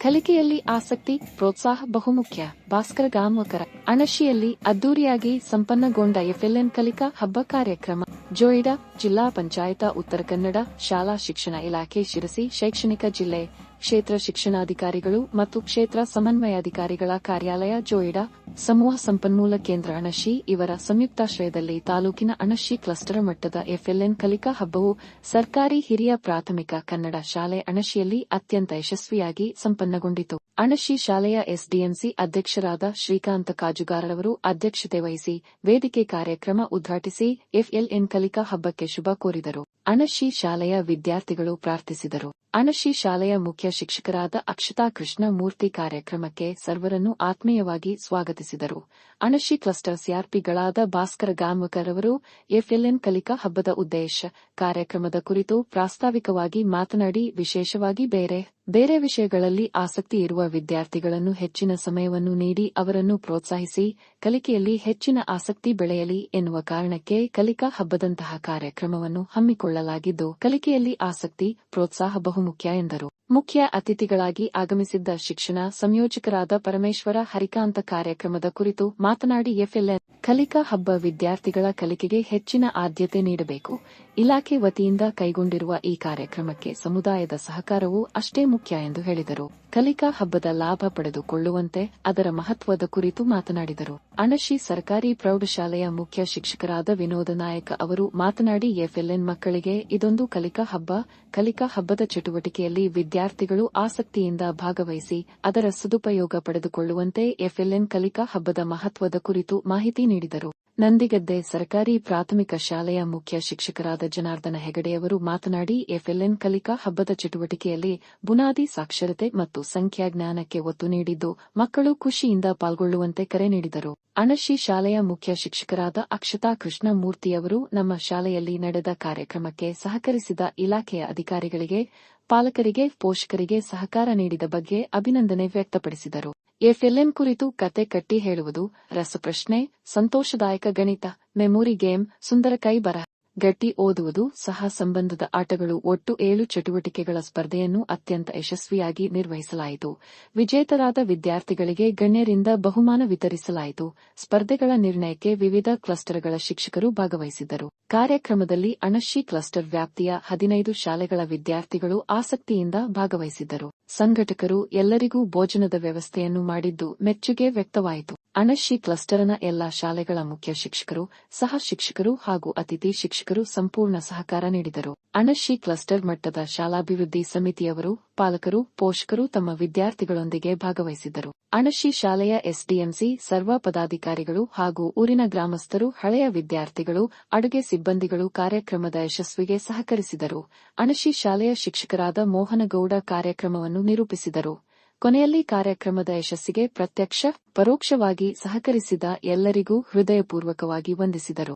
ಕಲಿಕೆಯಲ್ಲಿ ಆಸಕ್ತಿ, ಪ್ರೋತ್ಸಾಹ ಬಹುಮುಖ್ಯ. ಭಾಸ್ಕರ ಗಾಮಕರ ಅಣಶಿಯಲ್ಲಿ ಅದ್ದೂರಿಯಾಗಿ ಸಂಪನ್ನಗೊಂಡ ಎಫ್ಎಲ್ಎನ್ ಕಲಿಕಾ ಹಬ್ಬ ಕಾರ್ಯಕ್ರಮ. ಜೋಯಿಡಾ ಜಿಲ್ಲಾ ಪಂಚಾಯತ ಉತ್ತರ ಕನ್ನಡ ಶಾಲಾ ಶಿಕ್ಷಣ ಇಲಾಖೆ ಶಿರಸಿ, ಶೈಕ್ಷಣಿಕ ಜಿಲ್ಲೆ. ಕ್ಷೇತ್ರ ಶಿಕ್ಷಣಾಧಿಕಾರಿಗಳು ಮತ್ತು ಕ್ಷೇತ್ರ ಸಮನ್ವಯಾಧಿಕಾರಿಗಳ ಕಾರ್ಯಾಲಯ ಜೋಯಿಡಾ, ಸಮೂಹ ಸಂಪನ್ಮೂಲ ಕೇಂದ್ರ ಅಣಶಿ ಇವರ ಸಂಯುಕ್ತಾಶ್ರಯದಲ್ಲಿ ತಾಲೂಕಿನ ಅಣಶಿ ಕ್ಲಸ್ಟರ್ ಮಟ್ಟದ ಎಫ್ಎಲ್ಎನ್ ಕಲಿಕಾ ಹಬ್ಬವು ಸರ್ಕಾರಿ ಹಿರಿಯ ಪ್ರಾಥಮಿಕ ಕನ್ನಡ ಶಾಲೆ ಅಣಶಿಯಲ್ಲಿ ಅತ್ಯಂತ ಯಶಸ್ವಿಯಾಗಿ ಸಂಪನ್ನಗೊಂಡಿತು. ಅಣಶಿ ಶಾಲೆಯ ಎಸ್ಡಿಎಂಸಿ ಅಧ್ಯಕ್ಷರಾದ ಶ್ರೀಕಾಂತ ಕಾಜುಗಾರರವರು ಅಧ್ಯಕ್ಷತೆ ವಹಿಸಿ ವೇದಿಕೆ ಕಾರ್ಯಕ್ರಮ ಉದ್ಘಾಟಿಸಿ ಎಫ್ಎಲ್ಎನ್ ಕಲಿಕಾ ಹಬ್ಬಕ್ಕೆ ಶುಭ ಕೋರಿದರು. ಅಣಶಿ ಶಾಲೆಯ ವಿದ್ಯಾರ್ಥಿಗಳು ಪ್ರಾರ್ಥಿಸಿದರು. ಅಣಶಿ ಶಾಲೆಯ ಮುಖ್ಯ ಶಿಕ್ಷಕರಾದ ಅಕ್ಷತಾ ಕೃಷ್ಣ ಮೂರ್ತಿ ಕಾರ್ಯಕ್ರಮಕ್ಕೆ ಸರ್ವರನ್ನು ಆತ್ಮೀಯವಾಗಿ ಸ್ವಾಗತಿಸಿದರು. ಅನಶಿ ಕ್ಲಸ್ಟರ್ ಸಿಆರ್ಪಿಗಳಾದ ಭಾಸ್ಕರ ಗಾಂವಕರ್ ಅವರು ಎಫ್ಎಲ್ಎನ್ ಕಲಿಕಾ ಹಬ್ಬದ ಉದ್ದೇಶ. ಕಾರ್ಯಕ್ರಮದ ಕುರಿತು ಪ್ರಾಸ್ತಾವಿಕವಾಗಿ ಮಾತನಾಡಿ, ವಿಶೇಷವಾಗಿ ಬೇರೆ ಬೇರೆ ವಿಷಯಗಳಲ್ಲಿ ಆಸಕ್ತಿ ಇರುವ ವಿದ್ಯಾರ್ಥಿಗಳನ್ನು ಹೆಚ್ಚಿನ ಸಮಯವನ್ನು ನೀಡಿ ಅವರನ್ನು ಪ್ರೋತ್ಸಾಹಿಸಿ, ಕಲಿಕೆಯಲ್ಲಿ ಹೆಚ್ಚಿನ ಆಸಕ್ತಿ ಬೆಳೆಯಲಿ ಎನ್ನುವ ಕಾರಣಕ್ಕೆ ಕಲಿಕಾ ಹಬ್ಬದಂತಹ ಕಾರ್ಯಕ್ರಮವನ್ನು ಹಮ್ಮಿಕೊಳ್ಳಲಾಗಿದ್ದು, ಕಲಿಕೆಯಲ್ಲಿ ಆಸಕ್ತಿ, ಪ್ರೋತ್ಸಾಹ ಬಹುಮುಖ್ಯ ಎಂದರು. ಮುಖ್ಯ ಅತಿಥಿಗಳಾಗಿ ಆಗಮಿಸಿದ್ದ ಶಿಕ್ಷಣ ಸಂಯೋಜಕರಾದ ಪರಮೇಶ್ವರ ಹರಿಕಾಂತ ಕಾರ್ಯಕ್ರಮದ ಕುರಿತು ಮಾತನಾಡಿ ಎಫ್ಎಲ್ಎನ್ ಕಲಿಕಾ ಹಬ್ಬ ವಿದ್ಯಾರ್ಥಿಗಳ ಕಲಿಕೆಗೆ ಹೆಚ್ಚಿನ ಆದ್ಯತೆ ನೀಡಬೇಕು. ಇಲಾಖೆ ವತಿಯಿಂದ ಕೈಗೊಂಡಿರುವ ಈ ಕಾರ್ಯಕ್ರಮಕ್ಕೆ ಸಮುದಾಯದ ಸಹಕಾರವೂ ಅಷ್ಟೇ ಮುಖ್ಯ ಎಂದು ಹೇಳಿದರು. ಕಲಿಕಾ ಹಬ್ಬದ ಲಾಭ ಪಡೆದುಕೊಳ್ಳುವಂತೆ ಅದರ ಮಹತ್ವದ ಕುರಿತು ಮಾತನಾಡಿದರು. ಅಣಶಿ ಸರ್ಕಾರಿ ಪ್ರೌಢಶಾಲೆಯ ಮುಖ್ಯ ಶಿಕ್ಷಕರಾದ ವಿನೋದ ನಾಯಕ ಅವರು ಮಾತನಾಡಿ, ಎಫ್ಎಲ್ಎನ್ ಮಕ್ಕಳಿಗೆ ಇದೊಂದು ಕಲಿಕಾ ಹಬ್ಬ. ಕಲಿಕಾ ಹಬ್ಬದ ಚಟುವಟಿಕೆಯಲ್ಲಿ ವಿದ್ಯಾರ್ಥಿಗಳು ಆಸಕ್ತಿಯಿಂದ ಭಾಗವಹಿಸಿ ಅದರ ಸದುಪಯೋಗ ಪಡೆದುಕೊಳ್ಳುವಂತೆ ಎಫ್ಎಲ್ಎನ್ ಕಲಿಕಾ ಹಬ್ಬದ ಮಹತ್ವದ ಕುರಿತು ಮಾಹಿತಿ ನೀಡಿದರು. ನಂದಿಗದ್ದೆ ಸರ್ಕಾರಿ ಪ್ರಾಥಮಿಕ ಶಾಲೆಯ ಮುಖ್ಯ ಶಿಕ್ಷಕರಾದ ಜನಾರ್ದನ ಹೆಗಡೆಯವರು ಮಾತನಾಡಿ, ಎಫ್ಎಲ್ಎನ್ ಕಲಿಕಾ ಹಬ್ಬದ ಚಟುವಟಿಕೆಯಲ್ಲಿ ಬುನಾದಿ, ಸಾಕ್ಷರತೆ ಮತ್ತು ಸಂಖ್ಯಾಜ್ಞಾನಕ್ಕೆ ಒತ್ತು ನೀಡಿದ್ದು, ಮಕ್ಕಳು ಖುಷಿಯಿಂದ ಪಾಲ್ಗೊಳ್ಳುವಂತೆ ಕರೆ ನೀಡಿದರು. ಅಣಶಿ ಶಾಲೆಯ ಮುಖ್ಯ ಶಿಕ್ಷಕರಾದ ಅಕ್ಷತಾ ಕೃಷ್ಣಮೂರ್ತಿಯವರು ನಮ್ಮ ಶಾಲೆಯಲ್ಲಿ ನಡೆದ ಕಾರ್ಯಕ್ರಮಕ್ಕೆ ಸಹಕರಿಸಿದ ಇಲಾಖೆಯ ಅಧಿಕಾರಿಗಳಿಗೆ, ಪಾಲಕರಿಗೆ, ಪೋಷಕರಿಗೆ ಸಹಕಾರ ನೀಡಿದ ಬಗ್ಗೆ ಅಭಿನಂದನೆ ವ್ಯಕ್ತಪಡಿಸಿದರು. ಎಫ್ಎಲ್ಎನ್ ಕುರಿತು ಕತೆ ಕಟ್ಟಿ ಹೇಳುವುದು ರಸಪ್ರಶ್ನೆ, ಸಂತೋಷದಾಯಕ ಗಣಿತ, ಮೆಮೊರಿ ಗೇಮ್, ಸುಂದರ ಕೈ ಬರಹ ಗಟ್ಟಿ ಓದುವುದು ಸಹ ಸಂಬಂಧದ ಆಟಗಳು ಒಟ್ಟು ಏಳು ಚಟುವಟಿಕೆಗಳ ಸ್ಪರ್ಧೆಯನ್ನು ಅತ್ಯಂತ ಯಶಸ್ವಿಯಾಗಿ ನಿರ್ವಹಿಸಲಾಯಿತು. ವಿಜೇತರಾದ ವಿದ್ಯಾರ್ಥಿಗಳಿಗೆ ಗಣ್ಯರಿಂದ ಬಹುಮಾನ ವಿತರಿಸಲಾಯಿತು. ಸ್ಪರ್ಧೆಗಳ ನಿರ್ಣಯಕ್ಕೆ ವಿವಿಧ ಕ್ಲಸ್ಟರ್ಗಳ ಶಿಕ್ಷಕರು ಭಾಗವಹಿಸಿದ್ದರು. ಕಾರ್ಯಕ್ರಮದಲ್ಲಿ ಅಣಶಿ ಕ್ಲಸ್ಟರ್ ವ್ಯಾಪ್ತಿಯ ಹದಿನೈದು ಶಾಲೆಗಳ ವಿದ್ಯಾರ್ಥಿಗಳು ಆಸಕ್ತಿಯಿಂದ ಭಾಗವಹಿಸಿದ್ದರು. ಸಂಘಟಕರು ಎಲ್ಲರಿಗೂ ಭೋಜನದ ವ್ಯವಸ್ಥೆಯನ್ನು ಮಾಡಿದ್ದು ಮೆಚ್ಚುಗೆ ವ್ಯಕ್ತವಾಯಿತು. ಅಣಶಿ ಕ್ಲಸ್ಟರ್ನ ಎಲ್ಲಾ ಶಾಲೆಗಳ ಮುಖ್ಯ ಶಿಕ್ಷಕರು, ಸಹ ಶಿಕ್ಷಕರು ಹಾಗೂ ಅತಿಥಿ ಶಿಕ್ಷಕರು ಸಂಪೂರ್ಣ ಸಹಕಾರ ನೀಡಿದರು. ಅಣಶಿ ಕ್ಲಸ್ಟರ್ ಮಟ್ಟದ ಶಾಲಾಭಿವೃದ್ಧಿ ಸಮಿತಿಯವರು, ಪಾಲಕರು, ಪೋಷಕರು ತಮ್ಮ ವಿದ್ಯಾರ್ಥಿಗಳೊಂದಿಗೆ ಭಾಗವಹಿಸಿದ್ದರು. ಅಣಶಿ ಶಾಲೆಯ ಎಸ್ಡಿಎಂಸಿ, ಸರ್ವ ಪದಾಧಿಕಾರಿಗಳು ಹಾಗೂ ಊರಿನ ಗ್ರಾಮಸ್ಥರು, ಹಳೆಯ ವಿದ್ಯಾರ್ಥಿಗಳು, ಅಡುಗೆ ಸಿಬ್ಬಂದಿಗಳು ಕಾರ್ಯಕ್ರಮದ ಯಶಸ್ವಿಗೆ ಸಹಕರಿಸಿದರು. ಅಣಶಿ ಶಾಲೆಯ ಶಿಕ್ಷಕರಾದ ಮೋಹನಗೌಡ ಕಾರ್ಯಕ್ರಮವನ್ನು ನಿರೂಪಿಸಿದರು. ಕೊನೆಯಲ್ಲಿ ಕಾರ್ಯಕ್ರಮದ ಯಶಸ್ಸಿಗೆ ಪ್ರತ್ಯಕ್ಷ ಪರೋಕ್ಷವಾಗಿ ಸಹಕರಿಸಿದ ಎಲ್ಲರಿಗೂ ಹೃದಯಪೂರ್ವಕವಾಗಿ ವಂದಿಸಿದರು.